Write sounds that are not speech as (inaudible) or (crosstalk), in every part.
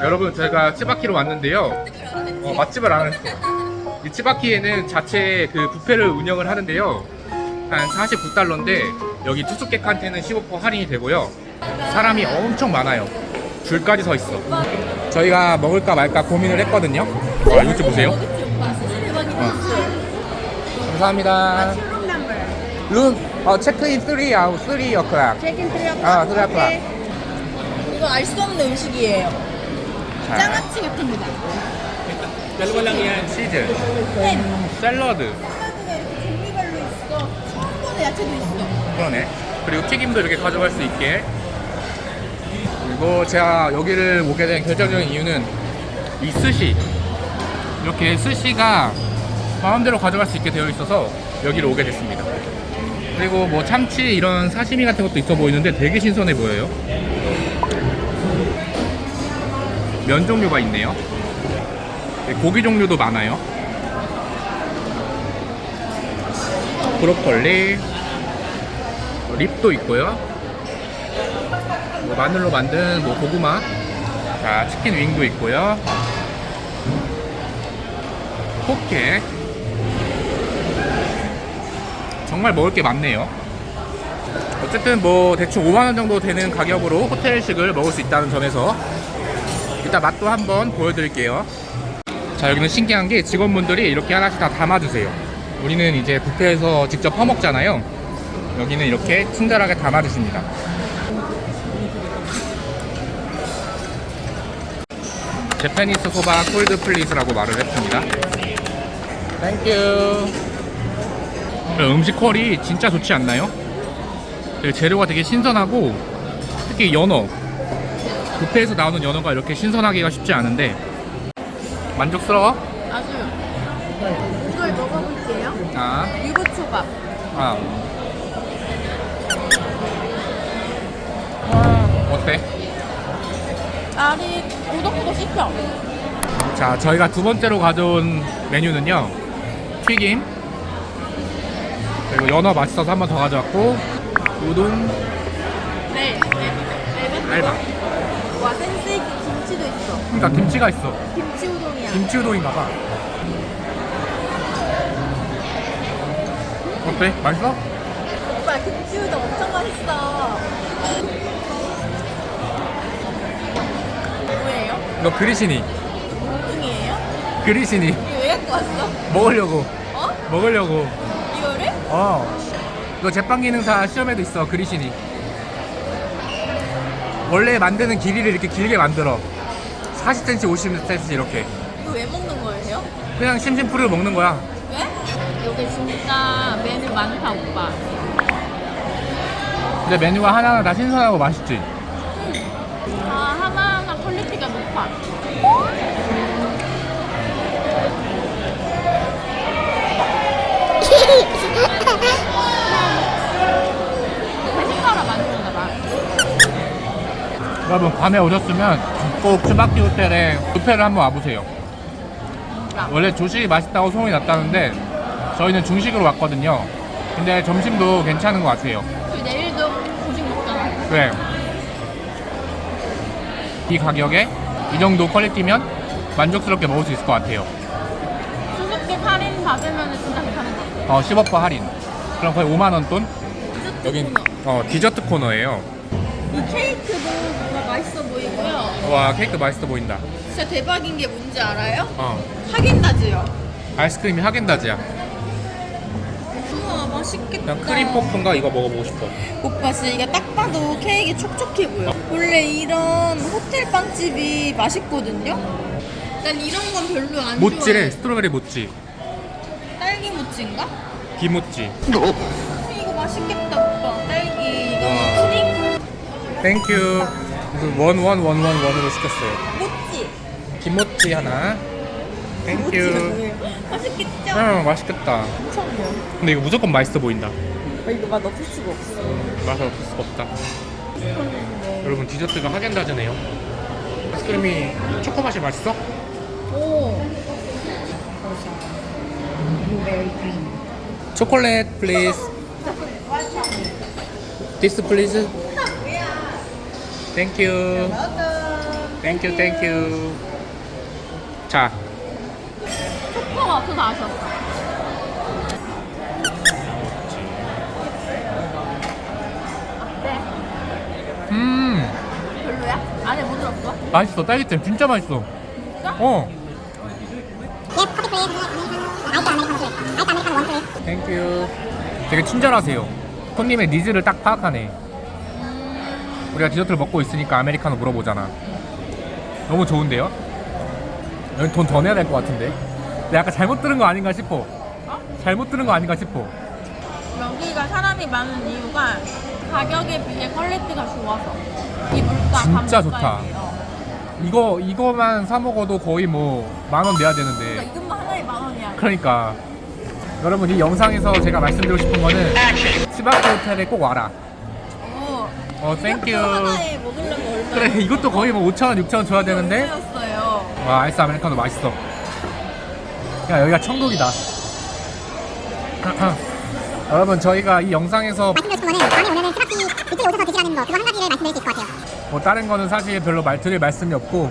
여러분 저희가 츠바키로 왔는데요. 어, 맛집을 안 했어요. 이 츠바키에는 자체 그 뷔페를 운영을 하는데요. 한 49달러인데 여기 투숙객한테는 15% 할인이 되고요. 사람이 엄청 많아요. 줄까지 서 있어. 저희가 먹을까 말까 고민을 했거든요. 와, 이것 좀 보세요. 어. 감사합니다. 룸, 어, 체크인 3 아웃, 3 o'clock. check-in 3 아, 3 o'clock. 이건 알수 없는 음식이에요. 자, 장아찌 같은 거다. 치즈, 햄. 샐러드. 샐러드가 이렇게 종류별로 있어. 처음 보는 야채도 있어. 그러네. 그리고 튀김도 이렇게 가져갈 수 있게. 그리고 제가 여기를 오게 된 결정적인 이유는 이 스시. 이렇게 스시가 마음대로 가져갈 수 있게 되어 있어서 여기를 오게 됐습니다. 그리고 뭐 참치 이런 사시미 같은 것도 있어 보이는데 되게 신선해 보여요. 면 종류가 있네요. 네, 고기 종류도 많아요. 브로콜리, 립도 있고요. 뭐 마늘로 만든 뭐 고구마. 자, 치킨 윙도 있고요. 포케. 정말 먹을 게 많네요. 어쨌든 뭐 대충 5만원 정도 되는 가격으로 호텔식을 먹을 수 있다는 점에서 이따 맛도 한번 보여드릴게요. 자, 여기는 신기한 게 직원분들이 이렇게 하나씩 다 담아주세요. 우리는 이제 뷔페에서 직접 퍼먹잖아요. 여기는 이렇게 친절하게 담아주십니다. 제페니스 소바 콜드 플리즈라고 말을 했습니다. 땡큐. 음식 퀄이 진짜 좋지 않나요? 되게 재료가 되게 신선하고 특히 연어 뷔페에서 나오는 연어가 이렇게 신선하기가 쉽지 않은데 만족스러워? 아주. 이걸 먹어볼게요. 아, 유부초밥. 아. 와, 어때? 알이 고덕고덕 씹혀. 자, 저희가 두 번째로 가져온 메뉴는요. 튀김. 그리고 연어 맛있어서 한 번 더 가져왔고, 우동, 네. 네. 알바. 와, 센스 있게 김치도 있어. 그러니까 김치가 있어. 김치 우동이야. 김치 우동인가 봐. 어때? 맛있어? 오빠 김치 우동 엄청 맛있어. 뭐예요? 이거 그리시니. 우동이에요? 그리시니. 이거 왜 갖고 왔어? 먹으려고. 어? 먹으려고. 이거를? 어. 이거 제빵 기능사 시험에도 있어. 그리시니. 원래 만드는 길이를 이렇게 길게 만들어. 40cm, 50cm 이렇게. 이거 왜 먹는 거예요? 그냥 심심풀을 먹는 거야. 왜? 여기 진짜 메뉴 많다 오빠. 근데 메뉴가 하나하나 다 신선하고 맛있지. 아 하나하나 퀄리티가 높아. (laughs) 여러분 밤에 오셨으면 꼭 츠바키 호텔에 뷔페를 한번 와보세요. 원래 조식이 맛있다고 소문이 났다는데 저희는 중식으로 왔거든요. 근데 점심도 괜찮은 것 같아요. 우리 내일도 조식 먹잖아. 그래. 이 가격에 이 정도 퀄리티면 만족스럽게 먹을 수 있을 것 같아요. 수수께 할인 받으면 진짜 괜찮은 것 같아. 어, 15% 할인. 그럼 거의 5만 원 돈? 디저트 여긴 코너. 어, 디저트 코너예요. 이 케이크도 뭔가 맛있어 보이고요. 와 케이크 맛있어 보인다. 진짜 대박인 게 뭔지 알아요? 어, 하겐다즈요. 아이스크림이 하겐다즈야. 우와 맛있겠다. 그냥 크림 포프인가 이거 먹어보고 싶어. 오빠 진짜 이거 딱 봐도 케이크 촉촉해 보여. 원래 이런 호텔 빵집이 맛있거든요. 난 이런 건 별로 안 모찌래 좋아해. 스트로베리 모찌, 딸기 모찌인가? 기모찌. 이거 맛있겠다 오빠. 딸기 이거 와. 푸딩 땡큐. 원원 원원 원으로 시켰어요. 모찌. 김모찌 하나. 땡큐. 맛있겠죠? 응 맛있겠다. 엄청요. 근데 이거 무조건 맛있어 보인다. 아, 이거 맛 없을 수가 없어. 맛을 없을 수가 없다. 여러분 디저트가 하겐다즈네요. 아이스크림이 초코 맛이 맛있어? 오. 초콜릿 플리즈. 디스 플리즈. 땡큐. 맞아. 땡큐 땡큐. 자, 초코가 없어서 아쉬웠어. 어때? 음, 별로야? 안에 뭐 들었어? 맛있어. 딸기잼 진짜 맛있어. 어. 원 플레이스 땡큐. 되게 친절하세요. 손님의 니즈를 딱 파악하네. 우리가 디저트를 먹고 있으니까 아메리카노 물어보잖아. 너무 좋은데요? 여기 돈 더 내야 될 것 같은데. 내가 약간 잘못 들은 거 아닌가 싶어. 어? 잘못 들은 거 아닌가 싶어. 여기가 사람이 많은 이유가 가격에 비해 퀄리티가 좋아서 이 물가 진짜 반물가예요. 이거 이거만 사 먹어도 거의 뭐 만 원 내야 그러니까 되는데. 이것만 하나에 만 원이야. 그러니까 여러분 이 영상에서 제가 말씀드리고 싶은 거는 치바크 호텔에 꼭 와라. 어. 어, 땡큐. 하나에 먹으려면 얼마? 그래 이것도 거의 뭐 5천 원, 6천 원 줘야 되는데. 였어요. 와 아이스 아메리카노 맛있어. 야 여기가 천국이다. (clears throat) 여러분 저희가 이 영상에서 싶은 거는 다음에 오면은 스파키 그쪽에 오셔서 드시라는 거 그거 한 가지를 말씀드릴 수 있을 것 같아요 뭐 다른 거는 사실 별로 말 드릴 말씀이 없고,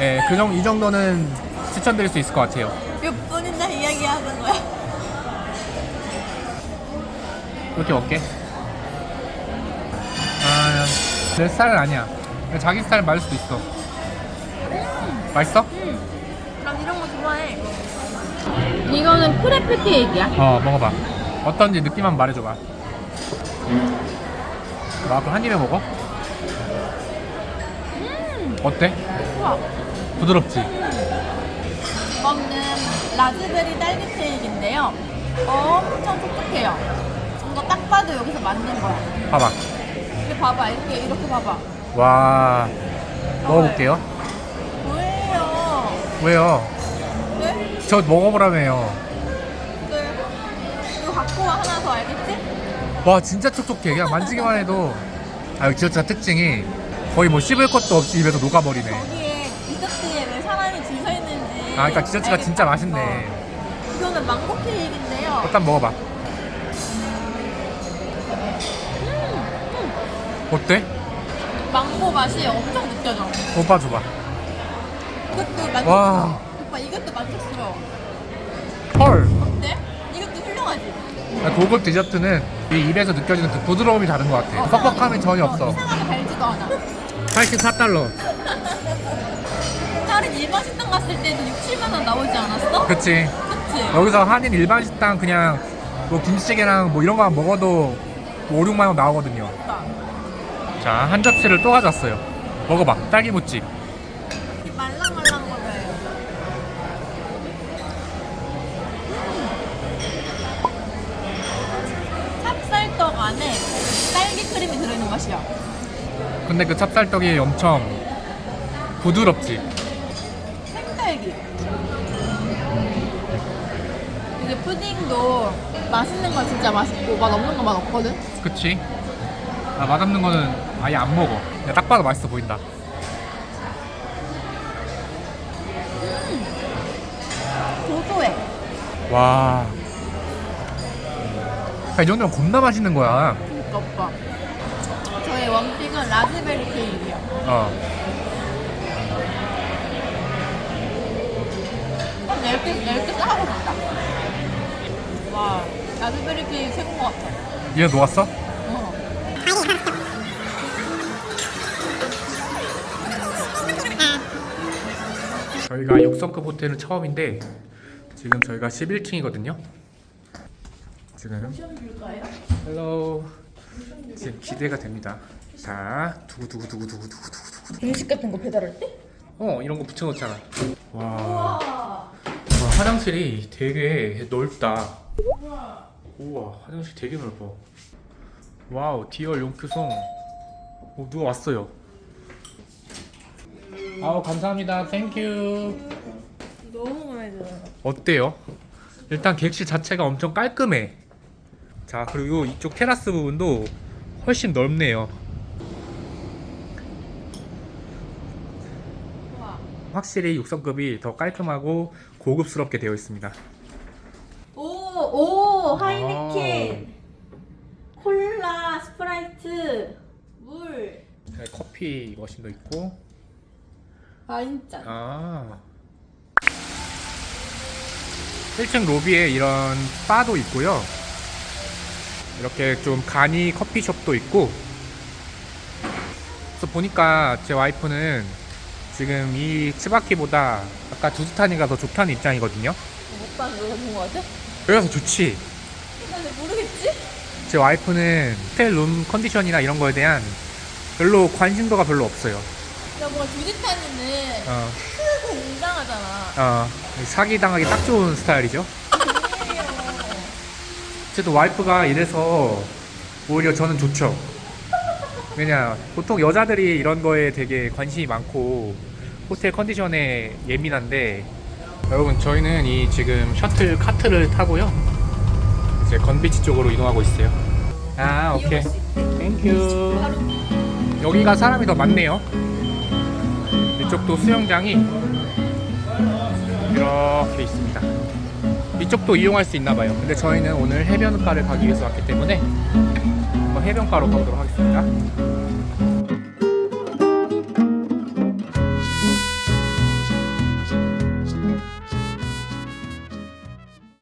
예, 그 정도 이 정도는 추천드릴 수 있을 것 같아요. 몇 분이나 이야기하는 거야? 이렇게 먹게. 아, 내 스타일은 아니야. 자기 스타일 맞을 수도 있어. 맛있어? 난 이런 거 좋아해. 이거는 크레프 케이크야. 어, 먹어봐. 어떤지 느낌 한번 말해줘봐. 와, 그럼 한 입에 먹어? 어때? 우와. 부드럽지? 이거는 라즈베리 딸기 케이크인데요. 엄청 촉촉해요. 이거 딱 봐도 여기서 만든 거야. 봐봐. 봐봐. 이렇게 이렇게 봐봐. 와, 먹어볼게요. 뭐예요? 왜요? 네? 저 먹어보라며요. 네. 이거 갖고 와 하나 더 알겠지? 와, 진짜 촉촉해. 그냥 만지기만 해도. 아, 디저트가 특징이 거의 뭐 씹을 것도 없이 입에서 녹아버리네. 여기에 디저트에 왜 사람이 줄 서 있는지. 아, 그러니까 디저트가 알겠다. 진짜 맛있네. 어. 이거는 망고 케이크인데요. 일단 먹어봐. 어때? 망고 맛이 엄청 느껴져. 오빠 줘봐. 이것도 만족스러워. 와. 오빠 이것도 만족스러워. 헐. 어때? 이것도 훌륭하지? 고급 디저트는 이 입에서 느껴지는 그 부드러움이 다른 것 같아. 퍽퍽함이 전혀 없어. 이상하게 달지도 않아. 84달러. 다른 일반 식당 갔을 때도 6, 7만 원 나오지 않았어? 그치. 그치? 여기서 한인 일반 식당 그냥 뭐 김치찌개랑 뭐 이런 거만 먹어도 뭐 5, 6만 원 나오거든요. 그러니까. 자, 한 접시를 또 가져왔어요. 먹어봐. 딸기무침. 이 말랑말랑 거려요. 찹쌀떡 안에 딸기 크림이 들어있는 맛이야. 근데 그 찹쌀떡이 엄청 부드럽지. 생딸기. 이게 푸딩도 맛있는 건 진짜 맛있고 맛 없는 건 맛 없거든? 그치? 아, 맛없는 거는 아예 안 먹어. 그냥 딱 봐도 맛있어 보인다. 고소해. 와. 야, 이 정도면 겁나 맛있는 거야. 그러니까 오빠. 저의 원픽은 라즈베리 케이크야. 어. 10개, 10개 싸고 싶다. 와, 라즈베리 케이크 최고인 것 같아. 얘 놓았어? 어. (laughs) 저희가 6성급 호텔은 처음인데 지금 저희가 11층이거든요. 지금 헬로 지금 기대가 됩니다. 자, 두구두구두구두구두구두구. 음식 같은 거 배달할 때? 어, 이런 거 붙여놓잖아. 와. 와, 화장실이 되게 넓다. 우와, 화장실 되게 넓어. 와우, 디얼 용표송. 오, 누가 왔어요. 아우, 감사합니다. 땡큐. 너무 마음에 들어. 어때요? 일단 객실 자체가 엄청 깔끔해. 자, 그리고 이쪽 테라스 부분도 훨씬 넓네요. 와. 확실히 6성급이 더 깔끔하고 고급스럽게 되어 있습니다. 오, 오, 하이니켄, 콜라, 스프라이트, 물. 네, 커피 머신도 있고 반짠. 아. 1층 로비에 이런 바도 있고요. 이렇게 좀 간이 커피숍도 있고. 그래서 보니까 제 와이프는 지금 이 츠바키보다 아까 두스타니가 더 좋다는 입장이거든요. 오빠는 왜 좋은 거 같아? 그래서 좋지. 난왜 모르겠지? 제 와이프는 호텔 룸 컨디션이나 이런 거에 대한 별로 관심도가 별로 없어요. 야 뭔가 두지타니는 어, 크고 웅장하잖아. 어, 사기 당하기 딱 좋은 스타일이죠. 저도 와이프가 이래서 오히려 저는 좋죠. 왜냐, 보통 여자들이 이런 거에 되게 관심이 많고 호텔 컨디션에 예민한데 여러분 저희는 이 지금 셔틀 카트를 타고요. 이제 건비치 쪽으로 이동하고 있어요. 아, 오케이. 땡큐. 여기가 사람이 더 많네요. 이쪽도 수영장이 이렇게 있습니다. 이쪽도 이용할 수 있나 봐요. 근데 저희는 오늘 해변가를 가기 위해서 왔기 때문에 한번 해변가로 가보도록 하겠습니다.